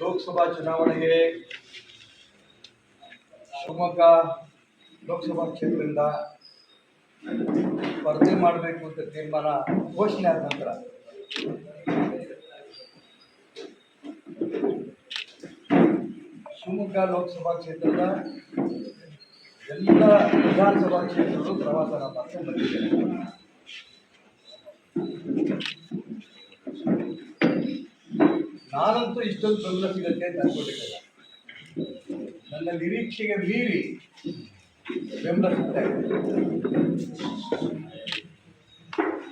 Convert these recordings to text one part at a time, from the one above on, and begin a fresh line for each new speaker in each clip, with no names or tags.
ಲೋಕಸಭಾ ಚುನಾವಣೆಗೆ ಶಿವಮೊಗ್ಗ ಲೋಕಸಭಾ ಕ್ಷೇತ್ರದಿಂದ ಸ್ಪರ್ಧೆ ಮಾಡಬೇಕು ಅಂತ ತೀರ್ಮಾನ ಘೋಷಣೆ ಆದ ನಂತರ ಶಿವಮೊಗ್ಗ ಲೋಕಸಭಾ ಕ್ಷೇತ್ರದ ಎಲ್ಲ ವಿಧಾನಸಭಾ ಕ್ಷೇತ್ರಗಳು ಪ್ರವಾಸನ ಮಾಡ್ಕೊಂಡು ಬಂದಿದ್ದೇನೆ ನಾನಂತೂ ಇಷ್ಟೊಂದು ಬೆಂಬಲ ಸಿಗುತ್ತೆ ಅಂತ ಅನ್ಕೊಂಡಿರಲಿಲ್ಲ ನನ್ನ ನಿರೀಕ್ಷೆಗೆ ಮೀರಿ ಬೆಂಬಲ ಸಿಗ್ತಾ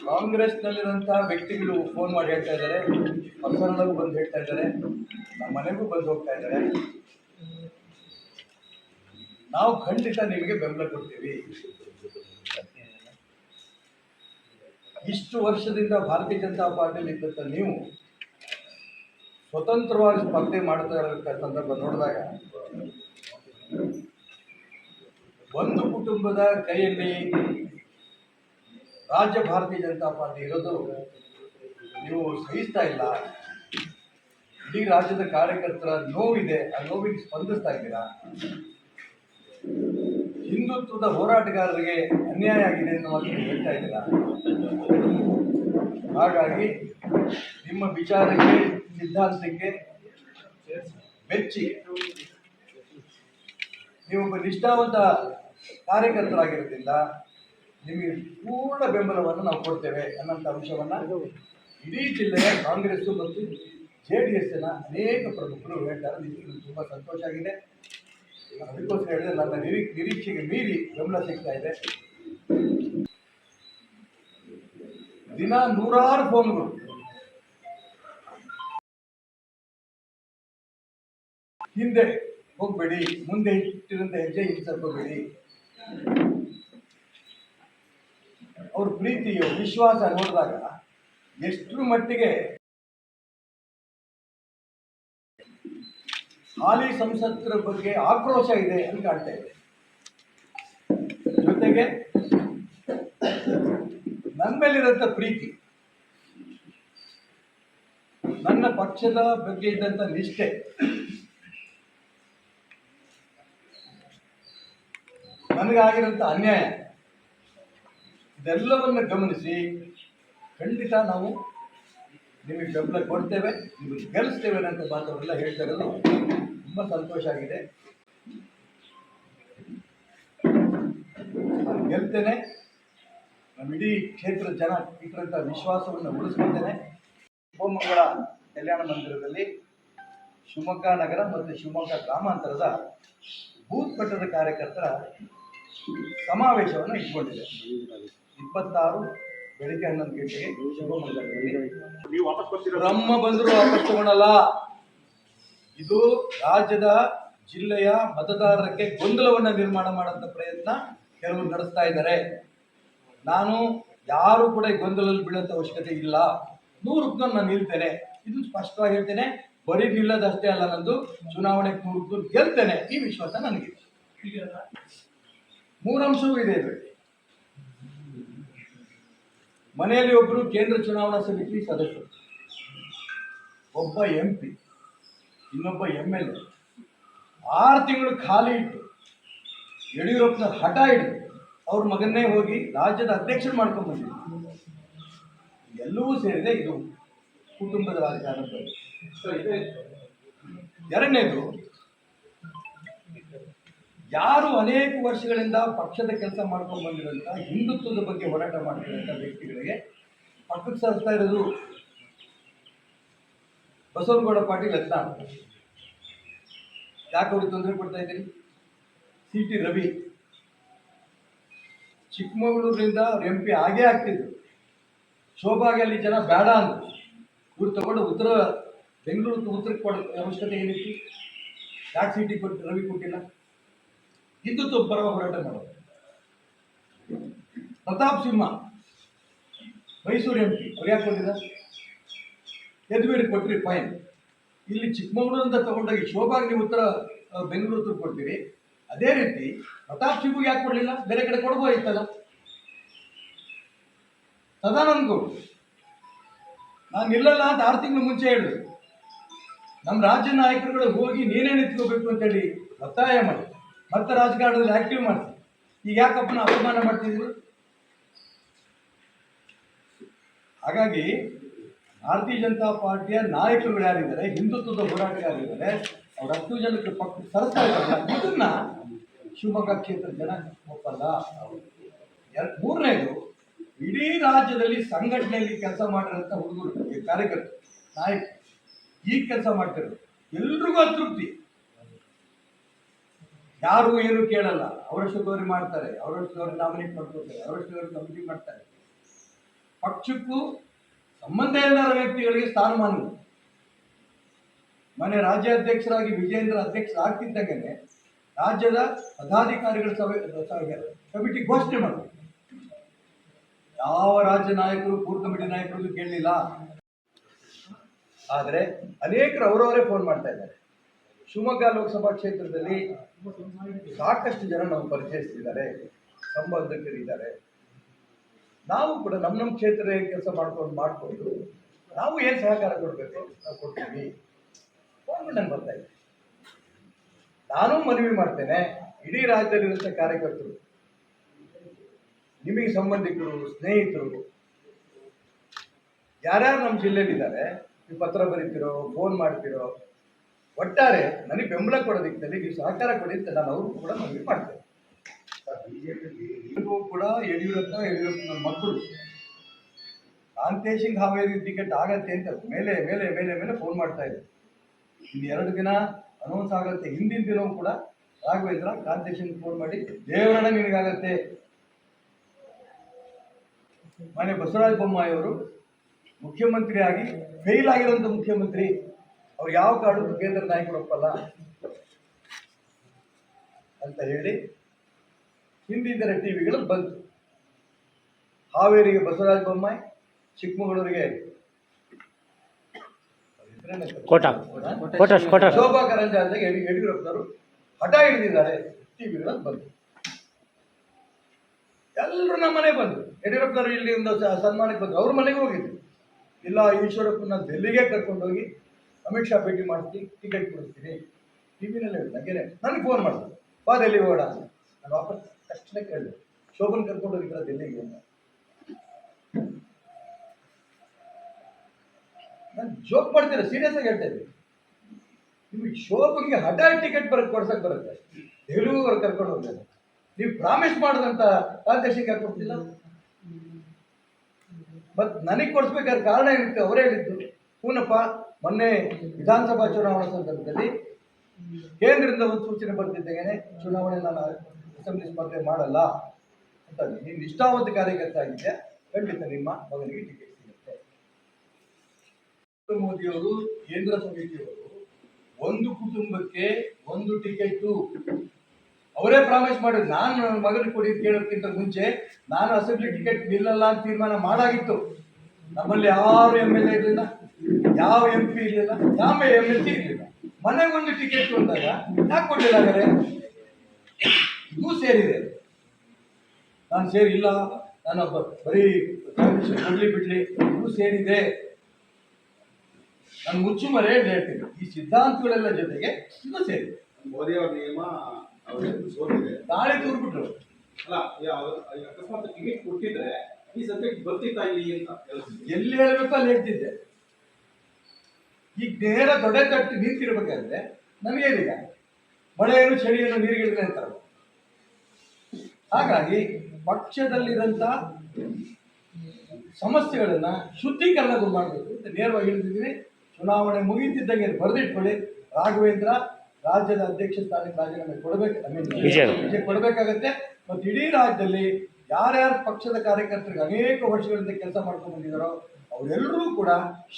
ಕಾಂಗ್ರೆಸ್ನಲ್ಲಿರುವಂತಹ ವ್ಯಕ್ತಿಗಳು ಫೋನ್ ಮಾಡಿ ಹೇಳ್ತಾ ಇದ್ದಾರೆ ಪರ್ಸನಲ್ಲಾಗೂ ಬಂದು ಹೇಳ್ತಾ ಇದ್ದಾರೆ, ನಮ್ಮ ಮನೆಗೂ ಬಂದು ಹೋಗ್ತಾ ಇದ್ದಾರೆ. ನಾವು ಖಂಡಿತ ನಿಮಗೆ ಬೆಂಬಲ ಕೊಡ್ತೀವಿ. ಇಷ್ಟು ವರ್ಷದಿಂದ ಭಾರತೀಯ ಜನತಾ ಪಾರ್ಟಿಯಲ್ಲಿ ಇದ್ದಂಥ ನೀವು ಸ್ವತಂತ್ರವಾಗಿ ಸ್ಪರ್ಧೆ ಮಾಡ್ತಾ ಇರೋ ಸಂದರ್ಭ ನೋಡಿದಾಗ ಒಂದು ಕುಟುಂಬದ ಕೈಯಲ್ಲಿ ರಾಜ್ಯ ಭಾರತೀಯ ಜನತಾ ಪಾರ್ಟಿ ಇರೋದು ನೀವು ಸಹಿಸ್ತಾ ಇಲ್ಲ. ಇಡೀ ರಾಜ್ಯದ ಕಾರ್ಯಕರ್ತರ ನೋವಿದೆ, ಆ ನೋವಿಗೆ ಸ್ಪಂದಿಸ್ತಾ ಇದ್ದೀರಾ? ಹಿಂದುತ್ವದ ಹೋರಾಟಗಾರರಿಗೆ ಅನ್ಯಾಯ ಆಗಿದೆ ಮಾತು ಹೇಳ್ತಾ ಇದ್ದೀರಾ? ಹಾಗಾಗಿ ನಿಮ್ಮ ವಿಚಾರಕ್ಕೆ, ಸಿದ್ಧಾಂತಕ್ಕೆ ಮೆಚ್ಚಿ ನೀವೊಬ್ಬ ನಿಷ್ಠಾವಂತ ಕಾರ್ಯಕರ್ತರಾಗಿರೋದ್ರಿಂದ ನಿಮಗೆ ಪೂರ್ಣ ಬೆಂಬಲವನ್ನು ನಾವು ಕೊಡ್ತೇವೆ ಅನ್ನೋಂಥ ಅಂಶವನ್ನು ಇಡೀ ಜಿಲ್ಲೆಯ ಕಾಂಗ್ರೆಸ್ಸು ಮತ್ತು ಜೆ ಡಿ ಎಸ್ಸಿನ ಅನೇಕ ಪ್ರಮುಖರು ಹೇಳ್ತಾರೆ. ನಿಮಗೆ ತುಂಬ ಸಂತೋಷ ಆಗಿದೆ. ಅದಕ್ಕೋಸ್ಕರ ಹೇಳಿದ್ರೆ ನನ್ನ ನಿರೀ, ನಿರೀಕ್ಷೆಗೆ ಮೀರಿ ಬೆಂಬಲ ಸಿಗ್ತಾ ಇದೆ. ದಿನ ನೂರಾರು ಫೋನ್ಗಳು. ಹಿಂದೆ ಹೋಗಬೇಡಿ, ಮುಂದೆ ಇಟ್ಟಿರಂತ ಹೆಜ್ಜೆ ಹಿಂಸರ್ಕೋಬೇಡಿ ಅವ್ರ ಪ್ರೀತಿಯು, ವಿಶ್ವಾಸ ನೋಡಿದಾಗ ಎಷ್ಟರ ಮಟ್ಟಿಗೆ ಹಾಲಿ ಸಂಸತ್ತರ ಬಗ್ಗೆ ಆಕ್ರೋಶ ಇದೆ ಅಂತ ಕಾಣ್ತಾ ಇದೆ. ಜೊತೆಗೆ ನನ್ನ ಮೇಲಿರೋಂಥ ಪ್ರೀತಿ, ನನ್ನ ಪಕ್ಷದ ಬಗ್ಗೆ ಇದ್ದಂಥ ನಿಷ್ಠೆ ನನಗಾಗಿರೋಂಥ ಅನ್ಯಾಯ. ಇದೆಲ್ಲವನ್ನು ಗಮನಿಸಿ, ಖಂಡಿತ ನಾವು ನಿಮಗೆ ಬೆಂಬಲ ಕೊಡ್ತೇವೆ, ನಿಮಗೆ ಗೆಲ್ಲಿಸ್ತೇವೆ ಅನ್ನೋ ಮಾತವರೆಲ್ಲ ಹೇಳ್ತಾ ಇರೋದು ತುಂಬ ಸಂತೋಷ ಆಗಿದೆ. ಗೆಲ್ತೇನೆ. ನಮ್ಮ ಇಡೀ ಕ್ಷೇತ್ರದ ಜನ ಇಟ್ಟರಂಥ ವಿಶ್ವಾಸವನ್ನು ಉಳಿಸ್ಕೊಳ್ತೇನೆ. ಶಿವಮೊಗ್ಗ ಕಲ್ಯಾಣ ಮಂದಿರದಲ್ಲಿ ಶಿವಮೊಗ್ಗ ನಗರ ಮತ್ತು ಶಿವಮೊಗ್ಗ ಗ್ರಾಮಾಂತರದ ಬೂತ್ ಮಟ್ಟದ ಕಾರ್ಯಕರ್ತರ ಸಮಾವೇಶವನ್ನು ಇಟ್ಕೊಂಡಿದೆ. ಇಪ್ಪತ್ತಾರು ಬೆಳಿಗ್ಗೆ ಹನ್ನೊಂದು ಗಂಟೆಗೆ ಶಿವಮೊಗ್ಗದಲ್ಲಿ. ಬ್ರಹ್ಮ ಬಂದರೂ ವಾಪಸ್ ತಗೊಳ್ಳಲ್ಲ ಇದು ರಾಜ್ಯದ ಜಿಲ್ಲೆಯ ಮತದಾರರಿಗೆ ಗೊಂದಲವನ್ನು ನಿರ್ಮಾಣ ಮಾಡೋಂಥ ಪ್ರಯತ್ನ ಕೆಲವರು ನಡೆಸ್ತಾ ಇದ್ದಾರೆ. ನಾನು ಯಾರು ಕೂಡ ಈ ಗೊಂದಲದಲ್ಲಿ ಬೀಳೋಂಥ ಅವಶ್ಯಕತೆ ಇಲ್ಲ. ನೂರಕ್ಕೂ ನೂರು ನಾನು ನಿಲ್ತೇನೆ ಇದು ಸ್ಪಷ್ಟವಾಗಿ ಹೇಳ್ತೇನೆ. ಬರೀ ನಿಲ್ಲದಷ್ಟೇ ಅಲ್ಲ ನಂದು. ಚುನಾವಣೆಗೆ ಕೂಡ ನೂರು ಗೆಲ್ತೇನೆ. ಈ ವಿಶ್ವಾಸ ನನಗಿದೆ. ಮೂರಂಶವೂ ಇದೆ ಇದರಲ್ಲಿ ಮನೆಯಲ್ಲಿ ಒಬ್ಬರು ಕೇಂದ್ರ ಚುನಾವಣಾ ಸಮಿತಿ ಸದಸ್ಯರು. ಒಬ್ಬ ಎಂ ಪಿ, ಇನ್ನೊಬ್ಬ ಎಂ ಎಲ್ ಎ. ಆರು ತಿಂಗಳು ಖಾಲಿ ಇಟ್ಟು ಯಡಿಯೂರಪ್ಪನ ಹಠ ಹಿಡಿದು ಅವ್ರ ಮಗನ್ನೇ ಹೋಗಿ ರಾಜ್ಯದ ಅಧ್ಯಕ್ಷರು ಮಾಡ್ಕೊಂಡು ಬಂದಿದ್ರು. ಎಲ್ಲವೂ ಸೇರಿದೆ ಇದು ಕುಟುಂಬದ ರಾಜಕಾರಣದಲ್ಲಿ. ಎರಡನೇದು ಯಾರು ಅನೇಕ ವರ್ಷಗಳಿಂದ ಪಕ್ಷದ ಕೆಲಸ ಮಾಡ್ಕೊಂಡು ಬಂದಿರೋಂಥ ಹಿಂದುತ್ವದ ಬಗ್ಗೆ ಹೋರಾಟ ಮಾಡ್ತಿರೋಂಥ ವ್ಯಕ್ತಿಗಳಿಗೆ ಪಕ್ಕಕ್ಕೆ ಸರಿಸ್ತಾ ಇರೋದು ಬಸವನಗೌಡ ಪಾಟೀಲ್ ಅಂತ. ಯಾಕೆ ಅವ್ರಿಗೆ ತೊಂದರೆ ಕೊಡ್ತಾ ಇದ್ದೀರಿ? ಸಿ ಟಿ ರವಿ ಚಿಕ್ಕಮಗಳೂರಿನಿಂದ ಎಂ ಪಿ ಆಗೇ ಆಗ್ತಿದ್ರು. ಶೋಭಾಗೆ ಅಲ್ಲಿ ಜನ ಬೇಡ ಅಂತ ಇವ್ರು ತಗೊಂಡು ಉತ್ತರ, ಬೆಂಗಳೂರು ಉತ್ತರಕ್ಕೆ ಕೊಡೋ ಅವಶ್ಯಕತೆ ಏನಿತ್ತು? ಯಾಕೆ ಸಿಟಿ ಕೊಟ್ಟು ರವಿ ಕೊಟ್ಟಿಲ್ಲ? ಹಿಂದುತ್ವ ಪರ ಹೋರಾಟ ಮಾಡೋದು. ಪ್ರತಾಪ್ ಸಿಂಹ, ಮೈಸೂರು ಎಂ ಪಿ ಅವ್ರು ಯಾಕೆ ಕೊಟ್ಟಿಲ್ಲ ಯದುವೀರ್ ಕೊಟ್ರಿ ಫೈನ್ ಇಲ್ಲಿ ಚಿಕ್ಕಮಗಳೂರಿಂದ ತಗೊಂಡಾಗಿ ಶೋಭಾಗ್ ನೀವು ಉತ್ತರ ಬೆಂಗಳೂರು ಉತ್ತರ ಕೊಡ್ತೀರಿ ಅದೇ ರೀತಿ ಪ್ರತಾಪ್ ಸಿಂಹಗೆ ಯಾಕೆ ಕೊಡಲಿಲ್ಲ? ಬೇರೆ ಕಡೆ ಕೊಡ್ಬೋದಿತ್ತಲ್ಲ ಸದಾನಂದ ಗೌಡ, ನಾನು ನಿಲ್ಲಲ್ಲ ಅಂತ ಆರು ತಿಂಗಳು ಮುಂಚೆ ಹೇಳಿದ್ರು. ನಮ್ಮ ರಾಜ್ಯ ನಾಯಕರುಗಳು ಹೋಗಿ ನೀನೇ ನಿಂತ್ಕೋಬೇಕು ಅಂತೇಳಿ ಒತ್ತಾಯ ಮಾಡಿ ಮತ್ತೆ ರಾಜಕಾರಣದಲ್ಲಿ ಆಕ್ಟಿವ್ ಮಾಡ್ತೀವಿ. ಈಗ ಯಾಕಪ್ಪನ ಅಪಮಾನ ಮಾಡ್ತಿದ್ರು ಹಾಗಾಗಿ ಭಾರತೀಯ ಜನತಾ ಪಾರ್ಟಿಯ ನಾಯಕರುಗಳು ಯಾರಿದ್ದಾರೆ, ಹಿಂದುತ್ವದ ಹೋರಾಟಗಾರರಿದ್ದಾರೆ ಅವ್ರ ಹತ್ತು ಜನಕ್ಕೆ ಪಕ್ಕ ಸರಸ್ತಾ ಇದ್ದಾರೆ ಇದನ್ನ ಶಿವಮೊಗ್ಗ ಕ್ಷೇತ್ರ ಜನ ಒಪ್ಪಲ್ಲ. ಎರಡು, ಮೂರನೇದು, ಇಡೀ ರಾಜ್ಯದಲ್ಲಿ ಸಂಘಟನೆಯಲ್ಲಿ ಕೆಲಸ ಮಾಡಿರೋಂಥ ಹುಡುಗರು ಕಾರ್ಯಕರ್ತರು, ನಾಯಕರು, ಈಗ ಕೆಲಸ ಮಾಡ್ತಿರೋದು ಎಲ್ರಿಗೂ ಅತೃಪ್ತಿ. ಯಾರು ಏನು ಕೇಳಲ್ಲ. ಅವರಷ್ಟುವರೆಗೆ ಮಾಡ್ತಾರೆ. ಅವರಷ್ಟುವರೆಗೆ ನಾಮಿನೇಟ್ ಮಾಡ್ಕೊತಾರೆ ಅವರಷ್ಟುವರೆಗೆ ಕಮಿಟಿ ಮಾಡ್ತಾರೆ. ಪಕ್ಷಕ್ಕೂ ಸಂಬಂಧ ಇಲ್ಲದ ವ್ಯಕ್ತಿಗಳಿಗೆ ಸ್ಥಾನಮಾನ ಮನೆ ರಾಜ್ಯಾಧ್ಯಕ್ಷರಾಗಿ ವಿಜೇಂದ್ರ ಅಧ್ಯಕ್ಷರಾಗ್ತಿದ್ದಂಗೆ ರಾಜ್ಯದ ಪದಾಧಿಕಾರಿಗಳ ಸಭೆ ಕಮಿಟಿ ಘೋಷಣೆ ಮಾಡಬೇಕು. ಯಾವ ರಾಜ್ಯ ನಾಯಕರು ಪೂರ್ ಕಮಿಟಿ ನಾಯಕರು ಕೇಳಲಿಲ್ಲ. ಆದರೆ ಅನೇಕರು ಅವರವರೇ ಫೋನ್ ಮಾಡ್ತಾ ಇದ್ದಾರೆ. ಶಿವಮೊಗ್ಗ ಲೋಕಸಭಾ ಕ್ಷೇತ್ರದಲ್ಲಿ ಸಾಕಷ್ಟು ಜನ ನಾವು ಪರಿಚಯಿಸ್ತಿದ್ದಾರೆ, ಸಂಬಂಧಿಕರಿದ್ದಾರೆ. ನಾವು ಕೂಡ ನಮ್ಮ ನಮ್ಮ ಕ್ಷೇತ್ರ ಕೆಲಸ ಮಾಡ್ಕೊಂಡು ಮಾಡಿಕೊಂಡು ನಾವು ಏನು ಸಹಕಾರ ಕೊಡಬೇಕು ನಾವು ಕೊಡ್ತೀವಿ. ಫೋನ್ ನಂಗೆ ಬರ್ತಾ ಇದೆ. ನಾನು ಮನವಿ ಮಾಡ್ತೇನೆ, ಇಡೀ ರಾಜ್ಯದಲ್ಲಿರುವಂಥ ಕಾರ್ಯಕರ್ತರು, ನಿಮಗೆ ಸಂಬಂಧಿಕರು, ಸ್ನೇಹಿತರು, ಯಾರ್ಯಾರು ನಮ್ಮ ಜಿಲ್ಲೆಯಲ್ಲಿದ್ದಾರೆ, ನೀವು ಪತ್ರ ಬರೀತಿರೋ ಫೋನ್ ಮಾಡ್ತಿರೋ ಒಟ್ಟಾರೆ ನನಗೆ ಬೆಂಬಲ ಕೊಡೋದಕ್ಕೆ ನೀವು ಸಹಕಾರ ಕೊಡಿ ಅಂತ ನಾನು ಅವ್ರಿಗೂ ಕೂಡ ಮನವಿ ಮಾಡ್ತೇನೆ. ಇವ್ರಿಗೂ ಕೂಡ ಯಡಿಯೂರಪ್ಪ ಯಡಿಯೂರಪ್ಪನ ಮಕ್ಕಳು ಕಾಂತೇಶ್ ಸಿಂಗ್ ಹಾವೇರಿ ಟಿಕೆಟ್ ಆಗತ್ತೆ ಅಂತ ಮೇಲೆ ಮೇಲೆ ಮೇಲೆ ಮೇಲೆ ಫೋನ್ ಮಾಡ್ತಾ ಇದ್ರು ಇನ್ನು ಎರಡು ದಿನ ಅನೌನ್ಸ್ ಆಗುತ್ತೆ. ಹಿಂದಿನ ದಿನವೂ ಕೂಡ ರಾಘವೇಂದ್ರ ಕಾಂತೇಶ್ ಸಿಂಗ್ ಫೋನ್ ಮಾಡಿ, ದೇವರಣ್ಣ ನಿನಗಾಗತ್ತೆ. ಮನೆ ಬಸವರಾಜ ಬೊಮ್ಮಾಯಿ ಅವರು ಮುಖ್ಯಮಂತ್ರಿ ಆಗಿ ಫೇಲ್ ಆಗಿರೋಂಥ ಮುಖ್ಯಮಂತ್ರಿ. ಅವ್ರು ಯಾವ ಕಾರಣಕ್ಕೂ ಕೇಂದ್ರ ನಾಯಕರು ಒಪ್ಪಲ್ಲ ಅಂತ ಹೇಳಿ ಹಿಂದಿನ ಟಿವಿಗಳು ಬಂತು. ಹಾವೇರಿಗೆ ಬಸವರಾಜ ಬೊಮ್ಮಾಯಿ ಚಿಕ್ಕಮಗಳೂರಿಗೆ
ಕೋಟ.
ಶೋಭಾ ಕರಂದ್ಲಾಜೆಗೆ ಯಡಿ ಯಡಿಯೂರಪ್ಪನವರು ಹಠ ಹಿಡಿದಿದ್ದಾರೆ. ಟಿವಿಗಳಲ್ಲಿ ಬಂತು. ಎಲ್ಲರೂ ನಮ್ಮ ಮನೆಗೆ ಬಂದರು. ಯಡಿಯೂರಪ್ಪನವರು ಇಲ್ಲಿಂದ ಸನ್ಮಾನಕ್ಕೆ ಬಂದರು. ಅವ್ರ ಮನೆಗೆ ಹೋಗಿದ್ರು. ಇಲ್ಲ ಈಶ್ವರಪ್ಪನ ಡೆಲ್ಲಿಗೆ ಕರ್ಕೊಂಡೋಗಿ ಅಮಿತ್ ಶಾ ಭೇಟಿ ಮಾಡಿಸಿ ಟಿಕೆಟ್ ಕೊಡಿಸ್ತೀನಿ ಟಿ ವಿನಲ್ಲಿ ನನಗೇನೆ ನನಗೆ ಫೋನ್ ಮಾಡ್ತಾರೆ. ಬಾ ಡೆಲ್ಲಿ ಹೋಗೋಣ ಅಂತ. ನಾನು ವಾಪಸ್ ತಕ್ಷಣ ಕೇಳಿದೆ. ಶೋಭನ್ ಕರ್ಕೊಂಡು ಹೋಗಿದ್ರೆ ಡೆಲ್ಲಿಗೆ ಅಂತ. ನಾನು ಜೋಕ್ ಮಾಡ್ತೀರ? ಸೀರಿಯಸ್ ಆಗಿ ಹೇಳ್ತಾ ಇದ್ದೀನಿ. ನಿಮಗೆ ಶೋಭನ್ಗೆ ಹಠ ಟಿಕೆಟ್ ಬರಕ್ ಕೊಡ್ಸಕ್ ಬರುತ್ತೆ. ಡೆಲ್ಲಿವರೆಗೆ ಕರ್ಕೊಂಡು ಹೋಗ್ತಾರೆ ನೀವು ಪ್ರಾಮಿಸ್ ಮಾಡಿದಂತ ಯಾಕೆ ಕೊಡ್ತಿಲ್ಲ ಮತ್ತೆ ನನಗೆ ಕೊಡಿಸ್ಬೇಕಾದ್ರೆ ಕಾರಣ ಏನಿತ್ತು? ಅವರೇ ಹೇಳಿದ್ದು. ಪೂನಪ್ಪ ಮೊನ್ನೆ ವಿಧಾನಸಭಾ ಚುನಾವಣಾ ಸಂದರ್ಭದಲ್ಲಿ ಕೇಂದ್ರದಿಂದ ಒಂದು ಸೂಚನೆ ಬರ್ತಿದ್ದೇನೆ ಚುನಾವಣೆ ನಾನು ಅಸೆಂಬ್ಲಿ ಸ್ಪರ್ಧೆ ಮಾಡಲ್ಲ ಅಂತ ನೀನು ನಿಷ್ಠಾವಂತ ಕಾರ್ಯಕರ್ತ ಆಗಿದ್ದೆ ಖಂಡಿತ ನಿಮ್ಮ ಮಗನಿಗೆ ಟಿಕೆಟ್ ಸಿಗುತ್ತೆ. ಮೋದಿಯವರು, ಕೇಂದ್ರ ಸಮಿತಿಯವರು ಒಂದು ಕುಟುಂಬಕ್ಕೆ ಒಂದು ಟಿಕೆಟು. ಅವರೇ ಪ್ರಾಮಿಸ್ ಮಾಡಿದ್ರು. ನಾನು ನನ್ನ ಮಗನಿಗೆ ಕೊಡಿ ಅಂತ ಕೇಳೋದಕ್ಕಿಂತ ಮುಂಚೆ ನಾನು ಅಸೆಂಬ್ಲಿ ಟಿಕೆಟ್ ನಿಲ್ಲಲ್ಲ ಅಂತ ತೀರ್ಮಾನ ಮಾಡಾಗಿತ್ತು. ನಮ್ಮಲ್ಲಿ ಯಾರು ಎಂ ಎಲ್ ಎ ಯಾವ ಎಂ ಪಿ ಇರಲಿಲ್ಲ ಯಾವ ಎಂ ಎಲ್ ಸಿ ಇರಲಿಲ್ಲ ಮನೆಗೊಂದು ಟಿಕೆಟ್ ಕೊಟ್ಟಾಗ ಯಾಕೆ ಕೊಟ್ಟಿಲ್ಲ ಹಾಗಾದ್ರೆ? ಇದು ಸೇರಿದೆ. ನಾನು ಸೇರಿಲ್ಲ ನಾನು ಬರೀ ಕೊಡ್ಲಿ ಬಿಡ್ಲಿ ಇದು ಸೇರಿದೆ. ನಾನು ಮುಚ್ಚುಮರೆ ಹೇಳ್ತೀನಿ. ಈ ಸಿದ್ಧಾಂತಗಳೆಲ್ಲ ಜೊತೆಗೆ ಇದು ಸೇರಿದೆ.
ಮೋದಿ ಅವರ ನಿಯಮ ಸೋತಿದೆ.
ಗಾಳಿ ತೋರ್ಬಿಟ್ರು.
ಅಲ್ಲ ಅಕಸ್ಮಾತ್ ಟಿಕೆಟ್ ಕೊಟ್ಟಿದ್ರೆ ಈ ಸಬ್ಜೆಕ್ಟ್ ಬರ್ತಿತ್ತಾ ಇಲ್ಲಿ ಅಂತ
ಎಲ್ಲಿ ಹೇಳ್ಬೇಕು ಅಲ್ಲಿ ಹೇಳ್ತಿದ್ದೆ. ಈಗ ನೇರ ದೊಡ್ಡ ತಟ್ಟು ನಿಂತಿರ್ಬೇಕಾದ್ರೆ ನಮಗೇನಿಲ್ಲ? ಮಳೆಯನ್ನು ಚಳಿಯನ್ನು ನೀರಿಗಿಳಿದ್ರೆ ಅಂತಾರೆ. ಹಾಗಾಗಿ ಪಕ್ಷದಲ್ಲಿರೋಂಥ ಸಮಸ್ಯೆಗಳನ್ನ ಶುದ್ಧೀಕರಣ ಮಾಡಬೇಕು ಅಂತ ನೇರವಾಗಿ ಹೇಳ್ತಿದ್ದೀನಿ. ಚುನಾವಣೆ ಮುಗಿಯುತ್ತಿದ್ದಂಗೆ ಬರೆದಿಟ್ಕೊಳ್ಳಿ. ರಾಘವೇಂದ್ರ ರಾಜ್ಯದ ಅಧ್ಯಕ್ಷ ಸ್ಥಾನಕ್ಕೆ ರಾಜೀನಾಮೆ ಕೊಡಬೇಕು. ಐ ಮೀನ್
ವಿಜಯ.
ವಿಜಯ ಕೊಡಬೇಕಾಗತ್ತೆ. ಮತ್ತು ಇಡೀ ರಾಜ್ಯದಲ್ಲಿ ಯಾರ್ಯಾರು ಪಕ್ಷದ ಕಾರ್ಯಕರ್ತರಿಗೆ ಅನೇಕ ವರ್ಷಗಳಿಂದ ಕೆಲಸ ಮಾಡ್ಕೊಂಡು ಬಂದಿದ್ದಾರೋ ಅವರೆಲ್ಲರೂ ಕೂಡ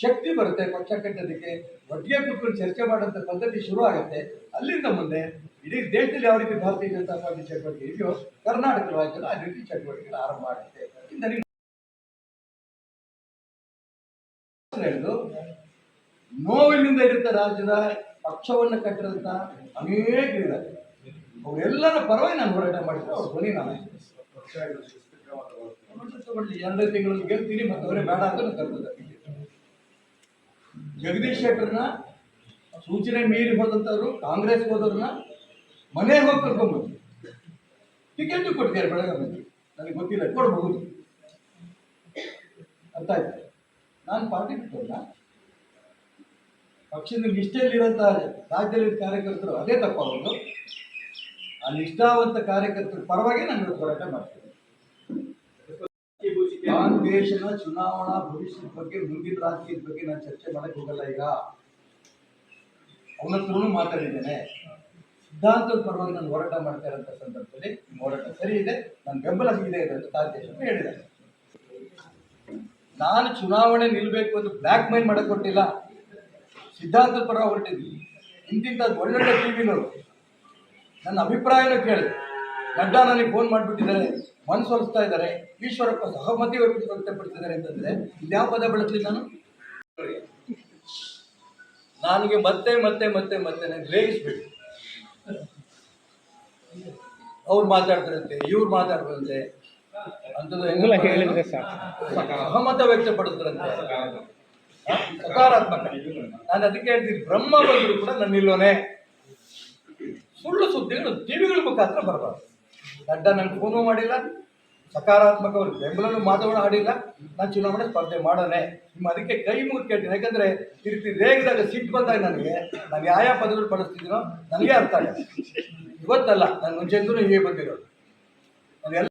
ಶಕ್ತಿ ಬರುತ್ತೆ, ಪಕ್ಷ ಕಟ್ಟೋದಕ್ಕೆ. ಒಟ್ಟಿಗೆ ಕೂತ್ಕೊಂಡು ಚರ್ಚೆ ಮಾಡೋಂಥ ಪದ್ಧತಿ ಶುರು ಆಗುತ್ತೆ. ಅಲ್ಲಿಂದ ಮುಂದೆ ಇಡೀ ದೇಶದಲ್ಲಿ ಯಾವ ರೀತಿ ಭಾರತೀಯ ಜನತಾ ಪಾರ್ಟಿ ಚಟುವಟಿಕೆ ಇದೆಯೋ ಕರ್ನಾಟಕ ರಾಜ್ಯದ ಆ ರೀತಿ ಚಟುವಟಿಕೆ ಆರಂಭ ಆಗುತ್ತೆ. ಹೇಳಿದ್ದು, ನೋವಿನಿಂದ ಇರುತ್ತೆ ರಾಜ್ಯದ ಪಕ್ಷವನ್ನು ಕಟ್ಟಿರೋಂಥ ಅನೇಕರಿದ್ದಾರೆ ಅವರೆಲ್ಲರ ಪರವಾಗಿ ನಾನು ಹೋರಾಟ ಮಾಡಿದ್ರೆ ಅವ್ರ ಧ್ವನಿ ನಾನು. ಎರಡೇ ತಿಂಗಳಲ್ಲಿ ಗೆಲ್ತೀನಿ ಮತ್ತೆ ಅವರೇ ಬೇಡ ಅಂತ ಕರ್ಕೊಂಡು ಜಗದೀಶ್ ಶೆಟ್ಟರ್ನ ಸೂಚನೆ ಮೀರಿ ಹೋದಂಥವ್ರು ಕಾಂಗ್ರೆಸ್ ಹೋದವ್ರನ್ನ ಮನೆಗೆ ಹೋಗಿ ಕರ್ಕೊಂಡ್ಬಂದು ಟಿಕೆಟ್ ಕೊಟ್ಟಿದ್ದಾರೆ ಬೆಳಗಾವಿ ನನಗೆ ಗೊತ್ತಿಲ್ಲ ಕೊಡಬಹುದು ಅರ್ಥ ಆಯ್ತು? ನಾನು ಪಾರ್ಟಿ ಬಿಟ್ಟಲ್ಲ ಪಕ್ಷದ ನಿಷ್ಠೆಯಲ್ಲಿರೋಂಥ ರಾಜ್ಯದಲ್ಲಿ ಕಾರ್ಯಕರ್ತರು ಅದೇ ತಪ್ಪಾಗೋದು ಆ ನಿಷ್ಠಾವಂತ ಕಾರ್ಯಕರ್ತರ ಪರವಾಗಿ ನಾನು ಹೋರಾಟ ಮಾಡ್ತೀನಿ ದೇಶದ ಚುನಾವಣಾ ಭವಿಷ್ಯದ ಬಗ್ಗೆ, ಮುಂದಿನ ರಾಜಕೀಯದ ಬಗ್ಗೆ ನಾನು ಚರ್ಚೆ ಮಾಡಕ್ಕೆ ಹೋಗಲ್ಲ ಈಗ. ಅವನ ಹತ್ರನೂ ಮಾತಾಡಿದ್ದೇನೆ. ಸಿದ್ಧಾಂತದ ಪರವಾಗಿ ನಾನು ಹೋರಾಟ ಮಾಡ್ತಾ ಇರೋಂಥ ಸಂದರ್ಭದಲ್ಲಿ ಹೋರಾಟ ಸರಿ ಇದೆ ನನ್ನ ಬೆಂಬಲ ಇದೆ ಅಂತ ತಾರತಮ್ಯ ಹೇಳಿದೆ ನಾನು ಚುನಾವಣೆ ನಿಲ್ಲಬೇಕು ಅಂತ ಬ್ಲ್ಯಾಕ್ ಮೈಲ್ ಮಾಡಕ್ಕೆ ಕೊಟ್ಟಿಲ್ಲ. ಸಿದ್ಧಾಂತದ ಪರ ಹೊರಟಿದ್ದೀನಿ. ಇಂತಿಂಥ ಒಳ್ಳೊಳ್ಳೆ ಟಿ ವಿನವರು ನನ್ನ ಅಭಿಪ್ರಾಯನ ಕೇಳಿದೆ ನಡ್ಡಾ ನನಗೆ ಫೋನ್ ಮಾಡಿಬಿಟ್ಟಿದ್ದಾರೆ ಮನಸ್ಸು ಒಲಿಸ್ತಾ ಇದ್ದಾರೆ ಈಶ್ವರಪ್ಪ ಸಹಮತಿ ವ್ಯಕ್ತ- ವ್ಯಕ್ತಪಡಿಸಿದ್ದಾರೆ ಅಂತಂದ್ರೆ ಯಾವ ಪದ ಬಳಸಲಿ ನಾನು? ನನಗೆ ಮತ್ತೆ ಮತ್ತೆ ಮತ್ತೆ ಮತ್ತೆ ನನಗೆ ಅವ್ರು ಮಾತಾಡ್ತಾರಂತೆ ಇವ್ರು ಮಾತಾಡ್ತಾರಂತೆ. ಅಂಥದ್ದು ಹೆಂಗಲ್ಲ
ಹೇಳಿದ್ರೆ ಸಾಕು.
ಸಹಮತ ವ್ಯಕ್ತಪಡಿಸ್ತಾರಂತೆ. ಸಕಾರಾತ್ಮಕ. ನಾನು ಅದಕ್ಕೆ ಹೇಳ್ತೀನಿ ಬ್ರಹ್ಮ ಬಂದರೂ ಕೂಡ ನನ್ನ ನಿಲ್ಲೋನೆ ಸುಳ್ಳು ಸುದ್ದಿಗಳು ಟಿವಿಗಳ ಮುಖಾಂತರ ಬರಬಾರ್ದು. ದಡ್ಡ ನಂಗೆ ಫೋನು ಮಾಡಿಲ್ಲ. ಸಕಾರಾತ್ಮಕ ಅವರು ಬೆಂಬಲನೂ ಮಾತುಗಳು ಆಡಿಲ್ಲ. ನಾನು ಚುನಾವಣೆ ಸ್ಪರ್ಧೆ ಮಾಡೋಣ. ನಿಮ್ಮ ಅದಕ್ಕೆ ಕೈ ಮುಗಿದು ಕೇಳ್ತೀನಿ. ಯಾಕಂದ್ರೆ ಈ ರೀತಿ ರೇಗಿದಾಗ ಸಿಟ್ಟು ಬಂದಾಗ ನನಗೆ, ನಾನು ಯಾವ ಯಾವ ಪದಗಳು ಬಳಸ್ತಿದ್ದೀನೋ ನನಗೆ ಅರ್ಥ ಆಯಿತು ಇವತ್ತಲ್ಲ ನಾನು ಮುಂಚೆಂದೂ ಹೀಗೆ ಬಂದಿರೋದು. ನಾನು